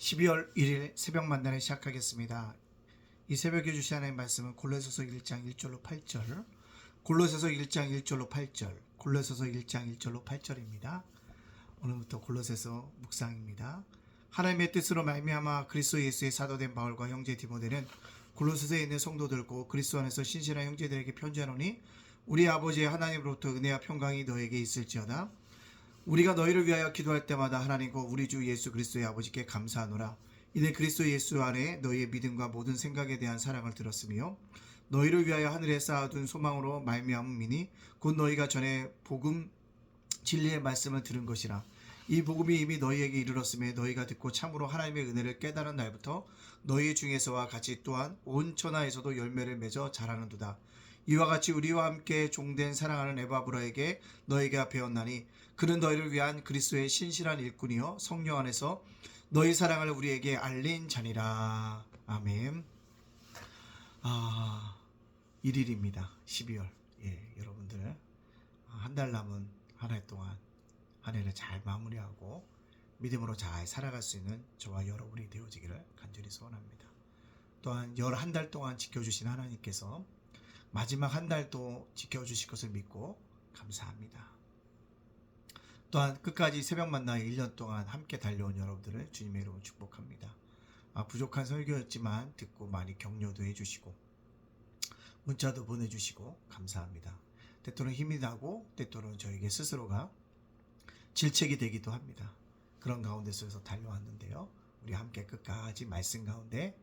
12월 1일 새벽 만나를 시작하겠습니다. 이 새벽에 주신 하나님 말씀은 골로새서 1장 1절로 8절, 골로새서 1장 1절로 8절, 골로새서 1장 1절로 8절입니다. 오늘부터 골로새서 묵상입니다. 하나님의 뜻으로 말미암아 그리스도 예수의 사도된 바울과 형제 디모데는 골로새서에 있는 성도들고 그리스도 안에서 신실한 형제들에게 편지하노니 우리 아버지의 하나님으로부터 은혜와 평강이 너에게 있을지어다. 우리가 너희를 위하여 기도할 때마다 하나님과 우리 주 예수 그리스도의 아버지께 감사하노라. 이는 그리스도 예수 안에 너희의 믿음과 모든 생각에 대한 사랑을 들었으며 너희를 위하여 하늘에 쌓아둔 소망으로 말미암음이니 곧 너희가 전에 복음 진리의 말씀을 들은 것이라. 이 복음이 이미 너희에게 이르렀음에 너희가 듣고 참으로 하나님의 은혜를 깨달은 날부터 너희 중에서와 같이 또한 온 천하에서도 열매를 맺어 자라는도다. 이와 같이 우리와 함께 종된 사랑하는 에바브라에게 너희가 배웠나니 그는 너희를 위한 그리스도의 신실한 일꾼이요 성령 안에서 너희 사랑을 우리에게 알린 자니라. 아멘. 아, 1일입니다. 12월. 예, 여러분들 한 달 남은 한 해 동안 한 해를 잘 마무리하고 믿음으로 잘 살아갈 수 있는 저와 여러분이 되어지기를 간절히 소원합니다. 또한 열한달 동안 지켜주신 하나님께서 마지막 한 달도 지켜주실 것을 믿고 감사합니다. 또한 끝까지 새벽 만나 1년 동안 함께 달려온 여러분들을 주님의 이름으로 축복합니다. 아, 부족한 설교였지만 듣고 많이 격려도 해주시고 문자도 보내주시고 감사합니다. 때때로는 힘이 나고 때때로는 저에게 스스로가 질책이 되기도 합니다. 그런 가운데서 달려왔는데요. 우리 함께 끝까지 말씀 가운데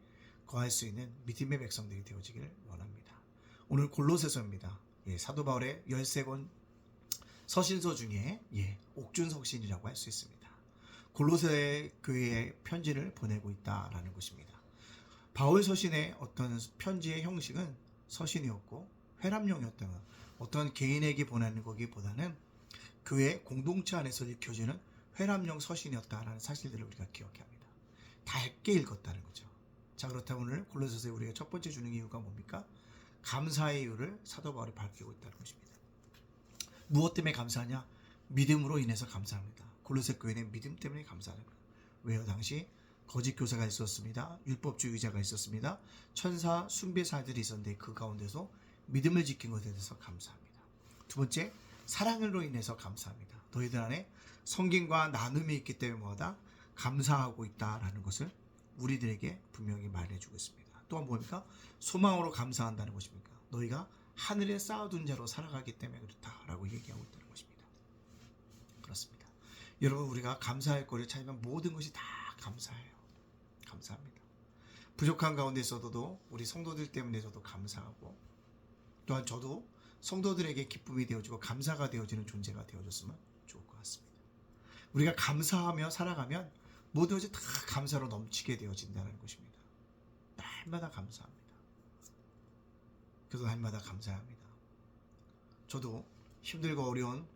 거할 수 있는 믿음의 백성들이 되어지기를 원합니다. 오늘 골로새서입니다. 예, 사도 바울의 13권 서신서 중에 예, 옥준석신이라고 할 수 있습니다. 골로새 교회에 편지를 보내고 있다라는 것입니다. 바울 서신의 어떤 편지의 형식은 서신이었고 회람용이었던 것, 어떤 개인에게 보내는 거기보다는 교회 공동체 안에서 읽혀지는 회람용 서신이었다라는 사실들을 우리가 기억해야 합니다. 밝게 읽었다는 거죠. 자 그렇다면 오늘 골로새서에 우리가 첫 번째 주는 이유가 뭡니까? 감사의 이유를 사도 바울이 밝히고 있다는 것입니다. 무엇 때문에 감사하냐? 믿음으로 인해서 감사합니다. 골로새 교회는 믿음 때문에 거예요. 왜요? 당시 거짓 교사가 있었습니다. 율법주의자가 있었습니다. 천사 숭배사들이 있었는데 그 가운데서 믿음을 지킨 것에 대해서 감사합니다. 두 번째, 사랑으로 인해서 감사합니다. 너희들 안에 성김과 나눔이 있기 때문에 뭐다? 감사하고 있다라는 것을 우리들에게 분명히 말해주고 있습니다. 또한 뭡니까? 소망으로 감사한다는 것입니까? 너희가 하늘에 쌓아둔 자로 살아가기 때문에 그렇다라고 얘기하고 있다는 것입니다. 그렇습니다. 여러분 우리가 감사할 거를 찾으면 모든 것이 다 감사해요. 감사합니다. 부족한 가운데 있어도 우리 성도들 때문에 저도 감사하고 또한 저도 성도들에게 기쁨이 되어지고 감사가 되어지는 존재가 되어졌으면 좋을 것 같습니다. 우리가 감사하며 살아가면 모든 것이 다 감사로 넘치게 되어진다는 것입니다. 날마다 감사합니다. 그래서 날마다 감사합니다. 저도 힘들고 어려운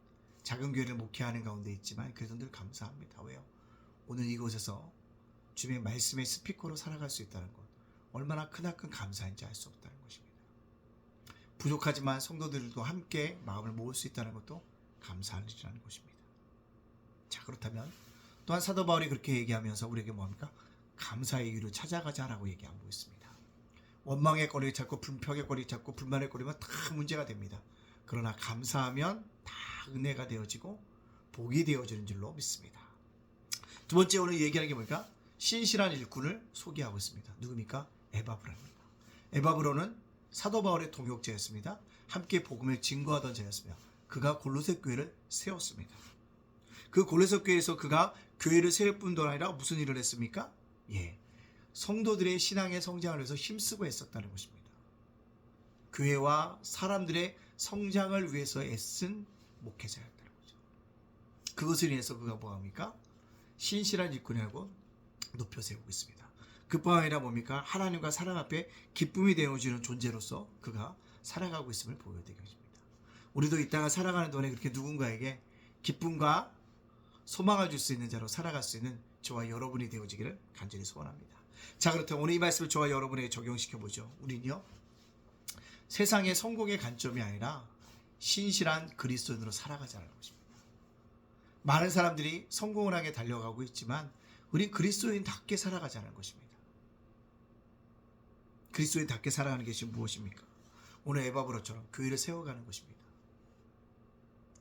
작은 교회를 목회하는 가운데 있지만 그래도 늘 감사합니다. 왜요? 오늘 이곳에서 주님의 말씀의 스피커로 살아갈 수 있다는 것 얼마나 크나큰 감사인지 알 수 없다는 것입니다. 부족하지만 성도들도 함께 마음을 모을 수 있다는 것도 감사할 일이라는 것입니다. 자 그렇다면 또한 사도 바울이 그렇게 얘기하면서 우리에게 뭡니까? 감사의 이유를 찾아가자라고 얘기하고 있습니다. 원망의 거리를 찾고 불평의 거리를 찾고 불만의 거리면 다 문제가 됩니다. 그러나 감사하면 다 은혜가 되어지고 복이 되어지는 줄로 믿습니다. 두 번째 오늘 얘기하는 게 뭘까? 신실한 일꾼을 소개하고 있습니다. 누굽니까? 에바브라입니다. 에바브로는 사도 바울의 동역자였습니다. 함께 복음을 증거하던 자였습니다. 그가 골로새 교회를 세웠습니다. 그 골로새 교회에서 그가 교회를 세울 뿐도 아니라 무슨 일을 했습니까? 예. 성도들의 신앙의 성장을 위해서 힘쓰고 했었다는 것입니다. 교회와 사람들의 성장을 위해서 애쓴 목회자였다는 거죠. 그것을 인해서 그가 뭐합니까? 신실한 일꾼이라고 높여 세우고 있습니다. 그뿐 아니라 뭡니까? 하나님과 사람 앞에 기쁨이 되어주는 존재로서 그가 살아가고 있음을 보여드리고 있습니다. 우리도 이 땅을 살아가는 동안에 그렇게 누군가에게 기쁨과 소망을 줄 수 있는 자로 살아갈 수 있는 저와 여러분이 되어지기를 간절히 소원합니다. 자, 그렇다면 오늘 이 말씀을 저와 여러분에게 적용시켜 보죠. 우리는요, 세상의 성공의 관점이 아니라 신실한 그리스도인으로 살아가자는 것입니다. 많은 사람들이 성공을 하게 달려가고 있지만 우린 그리스도인답게 살아가자는 것입니다. 그리스도인답게 살아가는 것이 무엇입니까? 오늘 에바브로처럼 교회를 세워가는 것입니다.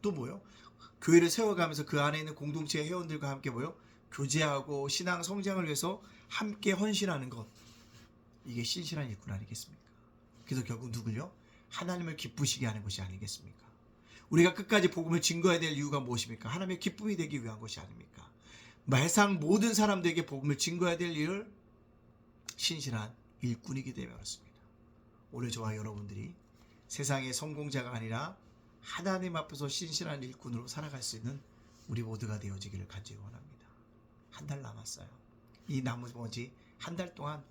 또 뭐요? 교회를 세워가면서 그 안에 있는 공동체 회원들과 함께 뭐요? 교제하고 신앙 성장을 위해서 함께 헌신하는 것. 이게 신실한 일꾼 아니겠습니까? 그래서 결국 누굴요? 하나님을 기쁘시게 하는 것이 아니겠습니까? 우리가 끝까지 복음을 증거해야 될 이유가 무엇입니까? 하나님의 기쁨이 되기 위한 것이 아닙니까? 매상 모든 사람들에게 복음을 증거해야 될 일을 신실한 일꾼이기 때문에 그렇습니다. 오늘 저와 여러분들이 세상의 성공자가 아니라 하나님 앞에서 신실한 일꾼으로 살아갈 수 있는 우리 모두가 되어지기를 간절히 원합니다. 한 달 남았어요. 이 나머지 한 달 동안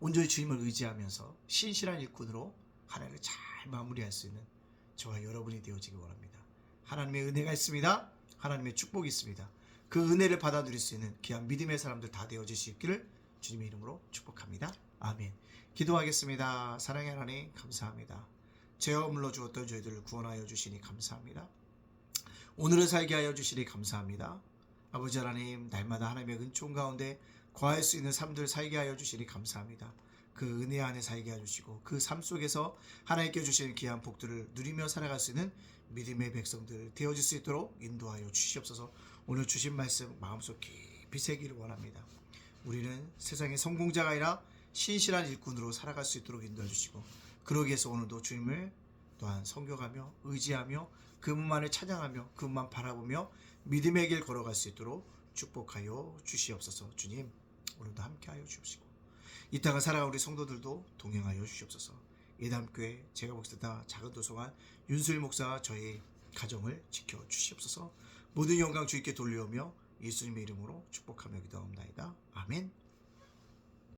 온전히 주님을 의지하면서 신실한 일꾼으로 하나님을 잘 마무리할 수 있는 저와 여러분이 되어지기 원합니다. 하나님의 은혜가 있습니다. 하나님의 축복이 있습니다. 그 은혜를 받아 누릴 수 있는 귀한 믿음의 사람들 다 되어질 수 있기를 주님의 이름으로 축복합니다. 아멘. 기도하겠습니다. 사랑의 하나님 감사합니다. 죄어 물러 주었던 저희들을 구원하여 주시니 감사합니다. 오늘을 살게 하여 주시니 감사합니다. 아버지 하나님 날마다 하나님의 은총 가운데 거할 수 있는 삶들 살게 하여 주시니 감사합니다. 그 은혜 안에 살게 해주시고 그 삶 속에서 하나님께 주시는 귀한 복들을 누리며 살아갈 수 있는 믿음의 백성들 되어질 수 있도록 인도하여 주시옵소서 오늘 주신 말씀 마음속 깊이 새기를 원합니다. 우리는 세상의 성공자가 아니라 신실한 일꾼으로 살아갈 수 있도록 인도해 주시고 그러기 위해서 오늘도 주님을 또한 성경하며 의지하며 그분만을 찬양하며 그분만 바라보며 믿음의 길 걸어갈 수 있도록 축복하여 주시옵소서 주님. 오늘도 함께하여 주옵시고. 이 땅을 살아가 우리 성도들도 동행하여 주시옵소서. 예담교회 제가 목사다. 작은 도서관 윤수일 목사와 저희 가정을 지켜 주시옵소서. 모든 영광 주님께 돌려오며 예수님의 이름으로 축복하며 기도하옵나이다. 아멘